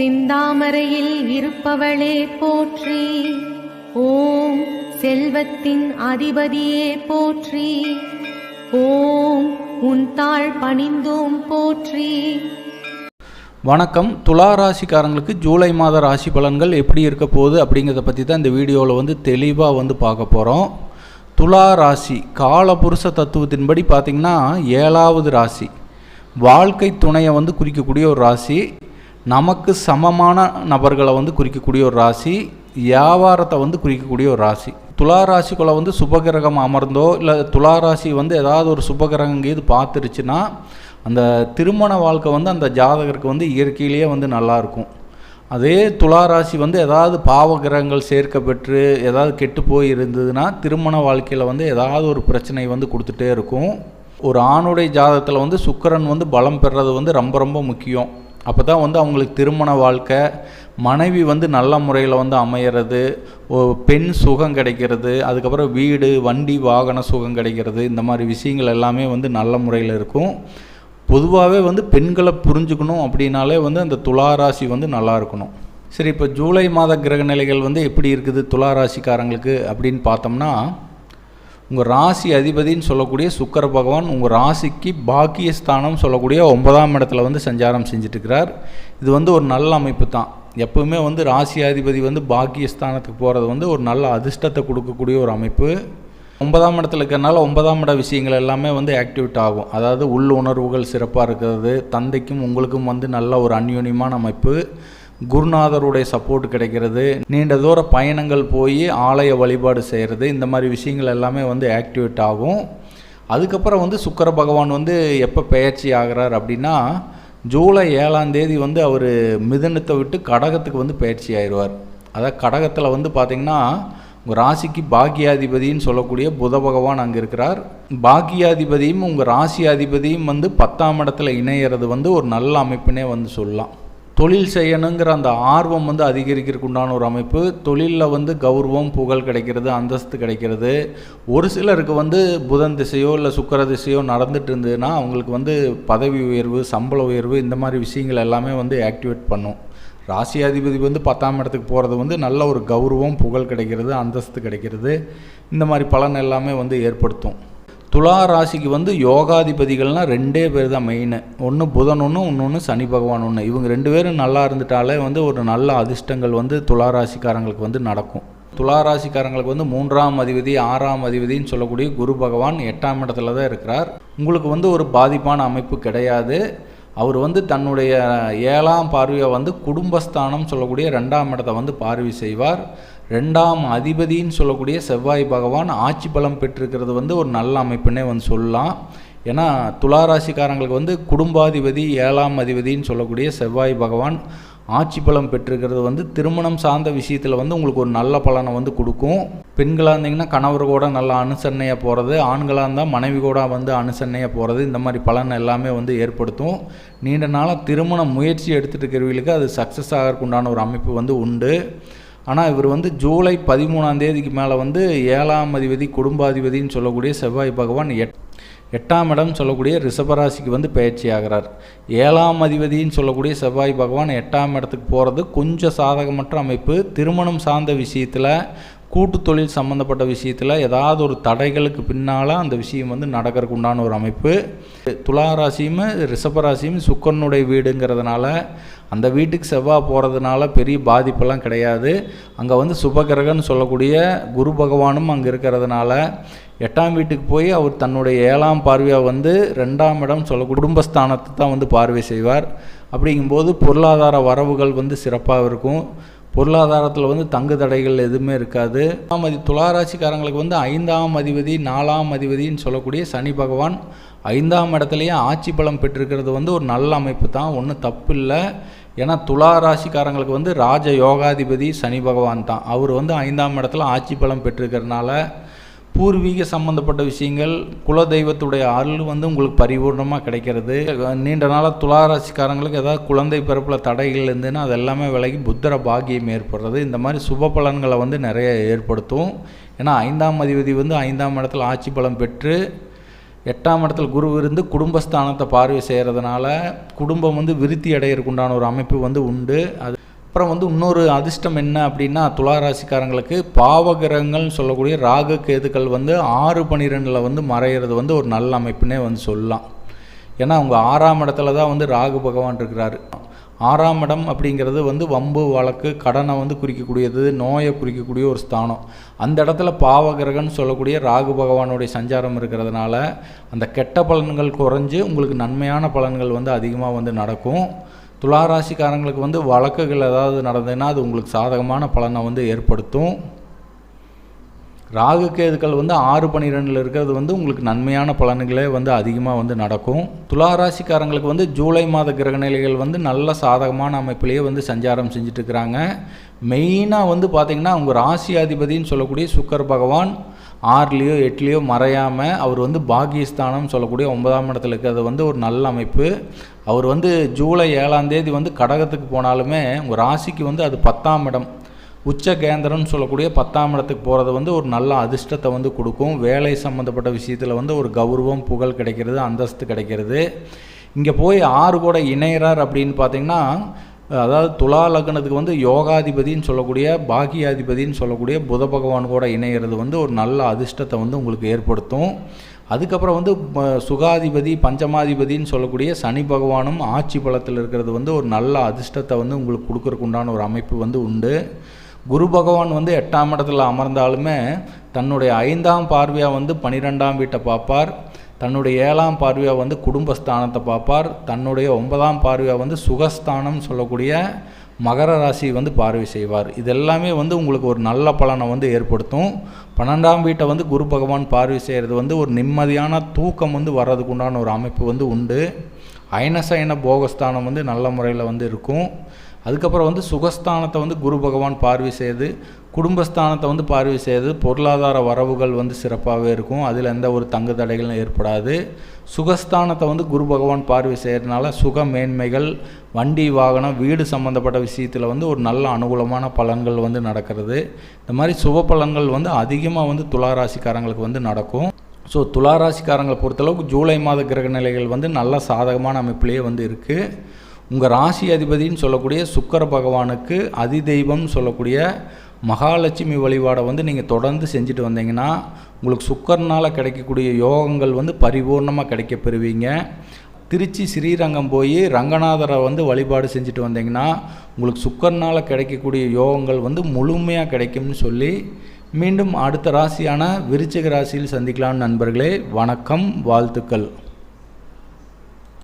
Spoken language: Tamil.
சிந்தாமரையில் இருப்பவளே போற்றி. ஓம் செல்வத்தின் அதிபதியே போற்றி. ஓம் உன் தாழ் பணிந்தோம் போற்றி. வணக்கம். துலா ராசிக்காரங்களுக்கு ஜூலை மாத ராசி பலன்கள் எப்படி இருக்க போகுது அப்படிங்கிறத பற்றி தான் இந்த வீடியோவில் வந்து தெளிவாக வந்து பார்க்க போகிறோம் துலா ராசி காலபுருஷ தத்துவத்தின்படி பார்த்திங்கன்னா ஏழாவது ராசி. வாழ்க்கை துணையை வந்து குறிக்கக்கூடிய ஒரு ராசி. நமக்கு சமமான நபர்களை வந்து குறிக்கக்கூடிய ஒரு ராசி வியாபாரத்தை வந்து குறிக்கக்கூடிய ஒரு ராசி. துலா ராசிக்குள்ளே வந்து சுபகிரகம் அமர்ந்தோ இல்லை துலா ராசி வந்து ஏதாவது ஒரு சுபகிரகம் இது பார்த்துருச்சுன்னா அந்த திருமண வாழ்க்கை வந்து அந்த ஜாதகருக்கு வந்து இயற்கையிலேயே வந்து நல்லாயிருக்கும் அதே துலா ராசி வந்து ஏதாவது பாவ கிரகங்கள் சேர்க்கப்பெற்று ஏதாவது கெட்டு போய் இருந்ததுன்னா திருமண வாழ்க்கையில் வந்து ஏதாவது ஒரு பிரச்சனை வந்து கொடுத்துட்டே இருக்கும். ஒரு ஆணுடைய ஜாதகத்தில் வந்து சுக்கிரன் வந்து பலம் பெறுறது வந்து ரொம்ப ரொம்ப முக்கியம். அப்போ தான் வந்து அவங்களுக்கு திருமண வாழ்க்கை மனைவி வந்து நல்ல முறையில் வந்து அமையிறது பெண் சுகம் கிடைக்கிறது அதுக்கப்புறம் வீடு வண்டி வாகன சுகம் கிடைக்கிறது இந்த மாதிரி விஷயங்கள் எல்லாமே வந்து நல்ல முறையில் இருக்கும். பொதுவாகவே வந்து பெண்களை புரிஞ்சுக்கணும் அப்படின்னாலே வந்து அந்த துளாராசி வந்து நல்லா இருக்கணும். சரி இப்போ ஜூலை மாத கிரக நிலைகள் வந்து எப்படி இருக்குது துளாராசிக்காரங்களுக்கு அப்படின்னு பார்த்தோம்னா உங்கள் ராசி அதிபதின்னு சொல்லக்கூடிய சுக்கர பகவான் உங்கள் ராசிக்கு பாக்கியஸ்தானம் சொல்லக்கூடிய ஒன்பதாம் இடத்துல வந்து சஞ்சாரம் செஞ்சிட்ருக்கிறார் இது வந்து ஒரு நல்ல அமைப்பு தான். எப்பவுமே வந்து ராசி அதிபதி வந்து பாக்கியஸ்தானத்துக்கு போகிறது வந்து ஒரு நல்ல அதிர்ஷ்டத்தை கொடுக்கக்கூடிய ஒரு அமைப்பு. ஒன்பதாம் இடத்துல இருக்கிறனால ஒன்பதாம் இட விஷயங்கள் எல்லாமே வந்து ஆக்டிவேட் ஆகும். அதாவது உள் உணர்வுகள் சிறப்பாக இருக்கிறது. தந்தைக்கும் உங்களுக்கும் வந்து நல்ல ஒரு அந்யோன்யமான அமைப்பு. குருநாதருடைய சப்போர்ட் கிடைக்கிறது. நீண்ட தூர பயணங்கள் போய் ஆலய வழிபாடு செய்கிறது இந்த மாதிரி விஷயங்கள் எல்லாமே வந்து ஆக்டிவேட் ஆகும். அதுக்கப்புறம் வந்து சுக்கர பகவான் வந்து எப்போ பெயர்ச்சி ஆகிறார் அப்படின்னா ஜூலை ஏழாம் தேதி வந்து அவர் மிதுனத்தை விட்டு கடகத்துக்கு வந்து பயிற்சி ஆயிடுவார். அதாவது கடகத்தில் வந்து பார்த்திங்கன்னா உங்கள் ராசிக்கு பாக்கியாதிபதினு சொல்லக்கூடிய புத பகவான் அங்கே இருக்கிறார். பாக்கியாதிபதியும் உங்கள் ராசியாதிபதியும் வந்து பத்தாம் இடத்துல இணையிறது வந்து ஒரு நல்ல அமைப்புனே வந்து சொல்லலாம். தொழில் செய்யணுங்கிற அந்த ஆர்வம் வந்து அதிகரிக்கிறதுக்கு உண்டான ஒரு அமைப்பு. தொழிலில் வந்து கௌரவம் புகழ் கிடைக்கிறது அந்தஸ்து கிடைக்கிறது. ஒரு சிலருக்கு வந்து புதன் திசையோ இல்லை சுக்கர திசையோ நடந்துட்டு இருந்ததுன்னா அவங்களுக்கு வந்து பதவி உயர்வு சம்பள உயர்வு இந்த மாதிரி விஷயங்கள் எல்லாமே வந்து ஆக்டிவேட் பண்ணும். ராசியாதிபதி வந்து பத்தாம் இடத்துக்கு போகிறது வந்து நல்ல ஒரு கௌரவம் புகழ் கிடைக்கிறது அந்தஸ்து கிடைக்கிறது. இந்த மாதிரி பலன் எல்லாமே வந்து ஏற்படுத்தும். துலா ராசிக்கு வந்து யோகாதிபதிகள்னால் ரெண்டே பேர் தான் மெயின் ஒன்று புதன் ஒன்று இன்னொன்று சனி பகவான் ஒன்று இவங்க ரெண்டு பேரும் நல்லா இருந்துட்டாலே வந்து ஒரு நல்ல அதிர்ஷ்டங்கள் வந்து துலா ராசிக்காரங்களுக்கு வந்து நடக்கும். துலா ராசிக்காரங்களுக்கு வந்து மூன்றாம் அதிபதி ஆறாம் அதிபதின்னு சொல்லக்கூடிய குரு பகவான் எட்டாம் இடத்துல தான் இருக்கிறார். உங்களுக்கு வந்து ஒரு பாதிப்பான அமைப்பு கிடையாது. அவர் வந்து தன்னுடைய ஏழாம் பார்வையை வந்து குடும்பஸ்தானம் சொல்லக்கூடிய ரெண்டாம் இடத்தை வந்து பார்வை செய்வார். ரெண்டாம் அதிபதின்னு சொல்லக்கூடிய செவ்வாய் பகவான் ஆட்சி பலம் பெற்றிருக்கிறது வந்து ஒரு நல்ல அமைப்புன்னே வந்து சொல்லலாம். ஏன்னா துளாராசிக்காரங்களுக்கு வந்து குடும்பாதிபதி ஏழாம் அதிபதின்னு சொல்லக்கூடிய செவ்வாய் பகவான் ஆட்சி பலம் பெற்றிருக்கிறது வந்து திருமணம் சார்ந்த விஷயத்தில் வந்து உங்களுக்கு ஒரு நல்ல பலனை வந்து கொடுக்கும். பெண்களாக இருந்தீங்கன்னா கணவர் கூட நல்லா அனுசரணையாக போகிறது ஆண்களாக இருந்தால் மனைவி கூட வந்து அனுசரணையாக போகிறது இந்த மாதிரி பலன் எல்லாமே வந்து ஏற்படுத்தும். நீண்ட நாளாக திருமண முயற்சி எடுத்துகிட்டு இருக்கிறவங்களுக்கு அது சக்ஸஸ் ஆகிறதுக்குண்டான ஒரு அமைப்பு வந்து உண்டு. ஆனால் இவர் வந்து ஜூலை பதிமூணாம் தேதிக்கு மேலே வந்து ஏழாம் அதிபதி குடும்பாதிபதின்னு சொல்லக்கூடிய செவ்வாய் பகவான் எட் எட்டாம் இடம் சொல்லக்கூடிய ரிஷபராசிக்கு வந்து பயிற்சி ஆகிறார். ஏழாம் அதிபதின்னு சொல்லக்கூடிய செவ்வாய் பகவான் எட்டாம் இடத்துக்கு போகிறது கொஞ்சம் சாதகமற்ற அமைப்பு. திருமணம் சார்ந்த விஷயத்தில் கூட்டு தொழில் சம்மந்தப்பட்ட விஷயத்தில் ஏதாவது ஒரு தடைகளுக்கு பின்னால் அந்த விஷயம் வந்து நடக்கிறதுக்கு உண்டான ஒரு அமைப்பு. துலா ராசியும் ரிஷபராசியும் சுக்கரனுடைய வீடுங்கிறதுனால அந்த வீட்டுக்கு செவ்வாய் போகிறதுனால பெரிய பாதிப்பெல்லாம் கிடையாது. அங்கே வந்து சுபகிரகன்னு சொல்லக்கூடிய குரு பகவானும் அங்கே இருக்கிறதுனால எட்டாம் வீட்டுக்கு போய் அவர் தன்னுடைய ஏழாம் பார்வையாக வந்து ரெண்டாம் இடம் சொல்ல குடும்பஸ்தானத்தை தான் வந்து பார்வை செய்வார். அப்படிங்கும்போது பொருளாதார வரவுகள் வந்து சிறப்பாக இருக்கும். பொருளாதாரத்தில் வந்து தங்கு தடைகள் எதுவுமே இருக்காது. ஆம் அதி துளாராசிக்காரங்களுக்கு வந்து ஐந்தாம் அதிபதி நாலாம் அதிபதின்னு சொல்லக்கூடிய சனி பகவான் ஐந்தாம் இடத்துலையே ஆட்சி பலம் பெற்றிருக்கிறது வந்து ஒரு நல்ல அமைப்பு தான். ஒன்றும் தப்பு இல்லை. ஏன்னா துலா ராசிக்காரங்களுக்கு வந்து ராஜ யோகாதிபதி சனி பகவான் தான். அவர் வந்து ஐந்தாம் இடத்துல ஆட்சி பலம் பெற்றிருக்கிறதுனால பூர்வீக சம்பந்தப்பட்ட விஷயங்கள் குலதெய்வத்துடைய அருள் வந்து உங்களுக்கு பரிபூர்ணமாக கிடைக்கிறது. நீண்ட நாளாக துளாராசிக்காரங்களுக்கு ஏதாவது குழந்தை பிறப்பில் தடைகள் இருந்துன்னா அது எல்லாமே விலகி புத்தர பாகியம் ஏற்படுறது. இந்த மாதிரி சுப பலன்களை வந்து நிறைய ஏற்படுத்தும். ஏன்னா ஐந்தாம் அதிபதி வந்து ஐந்தாம் இடத்துல ஆட்சி பலம் பெற்று எட்டாம் இடத்துல குரு இருந்து குடும்பஸ்தானத்தை பார்வை செய்கிறதுனால குடும்பம் வந்து விருத்தி அடையிறதுக்குண்டான ஒரு அமைப்பு வந்து உண்டு. அது அப்புறம் வந்து இன்னொரு அதிர்ஷ்டம் என்ன அப்படின்னா துளாராசிக்காரங்களுக்கு பாவகிரகங்கள்னு சொல்லக்கூடிய ராகு கேதுக்கள் வந்து ஆறு பன்னிரெண்டில் வந்து மறையிறது வந்து ஒரு நல்ல அமைப்புனே வந்து சொல்லலாம். ஏன்னா அவங்க ஆறாம் இடத்துல தான் வந்து ராகு பகவான் இருக்கிறாரு. ஆறாம் இடம் அப்படிங்கிறது வந்து வம்பு வழக்கு கடனை வந்து குறிக்கக்கூடியது நோயை குறிக்கக்கூடிய ஒரு ஸ்தானம். அந்த இடத்துல பாவகிரகன்னு சொல்லக்கூடிய ராகு பகவானுடைய சஞ்சாரம் இருக்கிறதுனால அந்த கெட்ட பலன்கள் குறைஞ்சு உங்களுக்கு நன்மையான பலன்கள் வந்து அதிகமாக வந்து நடக்கும். துளாராசிக்காரங்களுக்கு வந்து வழக்குகள் ஏதாவது நடந்ததுன்னா அது உங்களுக்கு சாதகமான பலனை வந்து ஏற்படுத்தும். ராகு கேதுக்கள் வந்து ஆறு பன்னிரெண்டில் இருக்கிறது வந்து உங்களுக்கு நன்மையான பலன்களே வந்து அதிகமாக வந்து நடக்கும். துளாராசிக்காரங்களுக்கு வந்து ஜூலை மாத கிரகநிலைகள் வந்து நல்ல சாதகமான அமைப்பிலேயே வந்து சஞ்சாரம் செஞ்சுட்டு இருக்கிறாங்க. மெயினாக வந்து பார்த்திங்கன்னா அவங்க ராசி அதிபதின்னு சொல்லக்கூடிய சுக்கர் பகவான் ஆறுலேயோ எட்டுலேயோ மறையாமல் அவர் வந்து பாகிஸ்தானம் சொல்லக்கூடிய ஒன்பதாம் இடத்துல இருக்கிறது வந்து ஒரு நல்ல அமைப்பு. அவர் வந்து ஜூலை ஏழாம் தேதி வந்து கடகத்துக்கு போனாலுமே உங்கள் ராசிக்கு வந்து அது பத்தாம் இடம். உச்ச கேந்திரம்னு சொல்லக்கூடிய பத்தாம் இடத்துக்கு போகிறது வந்து ஒரு நல்ல அதிர்ஷ்டத்தை வந்து கொடுக்கும். வேலை சம்மந்தப்பட்ட விஷயத்தில் வந்து ஒரு கௌரவம் புகழ் கிடைக்கிறது அந்தஸ்து கிடைக்கிறது. இங்கே போய் ஆறு கூட இணையிறார் அப்படின்னு பார்த்தீங்கன்னா அதாவது துலா லக்னத்துக்கு வந்து யோகாதிபதின்னு சொல்லக்கூடிய பாகியாதிபதினு சொல்லக்கூடிய புத பகவான் கூட இணையிறது வந்து ஒரு நல்ல அதிர்ஷ்டத்தை வந்து உங்களுக்கு ஏற்படுத்தும். அதுக்கப்புறம் வந்து சுகாதிபதி பஞ்சமாதிபதின்னு சொல்லக்கூடிய சனி பகவானும் ஆட்சி பலத்தில் இருக்கிறது வந்து ஒரு நல்ல அதிர்ஷ்டத்தை வந்து உங்களுக்கு கொடுக்கறக்கு உண்டான ஒரு அமைப்பு வந்து உண்டு. குரு பகவான் வந்து எட்டாம் இடத்துல அமர்ந்தாலுமே தன்னுடைய ஐந்தாம் பார்வையாக வந்து பன்னிரெண்டாம் வீட்டை பார்ப்பார். தன்னுடைய ஏழாம் பார்வையாக வந்து குடும்பஸ்தானத்தை பார்ப்பார். தன்னுடைய ஒன்பதாம் பார்வையாக வந்து சுகஸ்தானம் சொல்லக்கூடிய மகர ராசி வந்து பார்வை செய்வார். இது எல்லாமே வந்து உங்களுக்கு ஒரு நல்ல பலனை வந்து ஏற்படுத்தும். பன்னெண்டாம் வீட்டை வந்து குரு பகவான் பார்வை செய்கிறது வந்து ஒரு நிம்மதியான தூக்கம் வந்து வர்றதுக்கு உண்டான ஒரு அமைப்பு வந்து உண்டு. அயனசயன போகஸ்தானம் வந்து நல்ல முறையில் வந்து இருக்கும். அதுக்கப்புறம் வந்து சுகஸ்தானத்தை வந்து குரு பகவான் பார்வை செய்து குடும்பஸ்தானத்தை வந்து பார்வை செய்து பொருளாதார வரவுகள் வந்து சிறப்பாகவே இருக்கும். அதில் எந்த ஒரு தங்கு தடைகளும் ஏற்படாது. சுகஸ்தானத்தை வந்து குரு பகவான் பார்வை செய்கிறதுனால சுக மேன்மைகள் வண்டி வாகனம் வீடு சம்மந்தப்பட்ட விஷயத்தில் வந்து ஒரு நல்ல அனுகூலமான பலன்கள் வந்து நடக்கிறது. இந்த மாதிரி சுப பலன்கள் வந்து அதிகமாக வந்து துளாராசிக்காரங்களுக்கு வந்து நடக்கும். ஸோ துளாராசிக்காரங்களை பொறுத்தளவுக்கு ஜூலை மாத கிரக நிலைகள் வந்து நல்ல சாதகமான அமைப்பிலேயே வந்து இருக்குது உங்கள் ராசி அதிபதின்னு சொல்லக்கூடிய சுக்கர பகவானுக்கு அதிதெய்வம்னு சொல்லக்கூடிய மகாலட்சுமி வழிபாடை வந்து நீங்கள் தொடர்ந்து செஞ்சுட்டு வந்தீங்கன்னா உங்களுக்கு சுக்கரனால் கிடைக்கக்கூடிய யோகங்கள் வந்து பரிபூர்ணமாக கிடைக்க பெறுவீங்க. திருச்சி ஸ்ரீரங்கம் போய் ரங்கநாதரை வந்து வழிபாடு செஞ்சுட்டு வந்தீங்கன்னா உங்களுக்கு சுக்கரனால் கிடைக்கக்கூடிய யோகங்கள் வந்து முழுமையாக கிடைக்கும்னு சொல்லி மீண்டும் அடுத்த ராசியான விருச்சிக ராசியில் சந்திக்கலாம் நண்பர்களே வணக்கம் வாழ்த்துக்கள்.